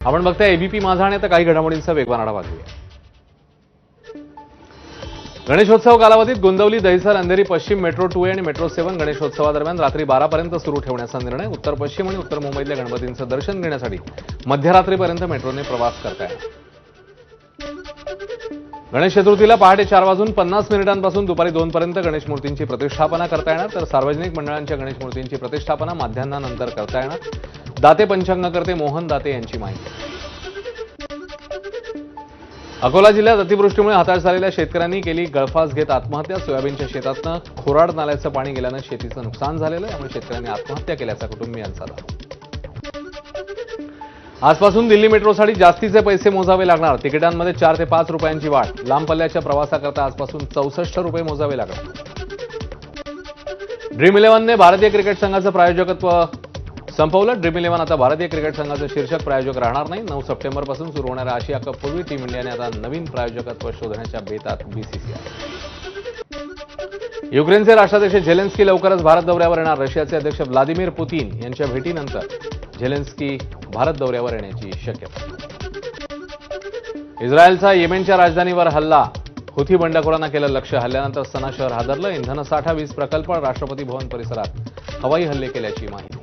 आपण बघताय एबीपी माझा आणि आता काही घडामोडींचा वेगवान आढावा घेऊया. गणेशोत्सव कालावधीत गोंदवली दहिसर अंधेरी पश्चिम मेट्रो टू आणि मेट्रो सेव्हन गणेशोत्सवादरम्यान रात्री बारापर्यंत सुरू ठेवण्याचा निर्णय उत्तर पश्चिम आणि उत्तर मुंबईतल्या गणपतींचं दर्शन घेण्यासाठी मध्यरात्रीपर्यंत मेट्रोने प्रवास करता गणेश चतुर्थीला पहाटे चार वाजून पन्नास मिनिटांपासून दुपारी दोनपर्यंत गणेश मूर्तींची प्रतिष्ठापना करता येणार तर सार्वजनिक मंडळांच्या गणेश मूर्तींची प्रतिष्ठापना माध्यान्हानंतर करता येणार दाते पंचांगकर्ते मोहन दाते यांची माहिती. अकोला जिल्ह्यात अतिवृष्टीमुळे हताश झालेल्या शेतकऱ्यांनी केली गळफास घेत आत्महत्या. सोयाबीनच्या शेतातनं खोराड नाल्याचं पाणी गेल्यानं शेतीचं नुकसान झालेलं आहे. त्यामुळे शेतकऱ्यांनी आत्महत्या केल्याचा कुटुंबियांचा दावा. आजपासून दिल्ली मेट्रोसाठी जास्तीचे पैसे मोजावे लागणार. तिकिटांमध्ये चार ते पाच रुपयांची वाढ. लांब पल्ल्याच्या प्रवासाकरता आजपासून चौसष्ट रुपये मोजावे लागणार. ड्रीम इलेव्हनने भारतीय क्रिकेट संघाचं प्रायोजकत्व संपवलं. ड्रीम इलेव्हन आता भारतीय क्रिकेट संघाचं शीर्षक प्रायोजक राहणार नाही. नऊ सप्टेंबरपासून सुरू होणाऱ्या आशिया कपपूर्वी टीम इंडियाने आता नवीन प्रायोजकत्व शोधण्याच्या बेतात बीसीसीआय युक्रेनचे राष्ट्राध्यक्ष झेलेन्स्की लवकरच भारत दौऱ्यावर येणार. रशियाचे अध्यक्ष व्लादिमीर पुतीन यांच्या भेटीनंतर झेलेन्स्की भारत दौऱ्यावर येण्याची शक्यता. इस्रायलचा येमेनच्या राजधानीवर हल्ला. हुथी बंडखोरांना केलं लक्ष हल्ल्यानंतर सना शहर हादरलं. इंधनसाठा वीज प्रकल्प राष्ट्रपती भवन परिसरात हवाई हल्ले केल्याची माहिती.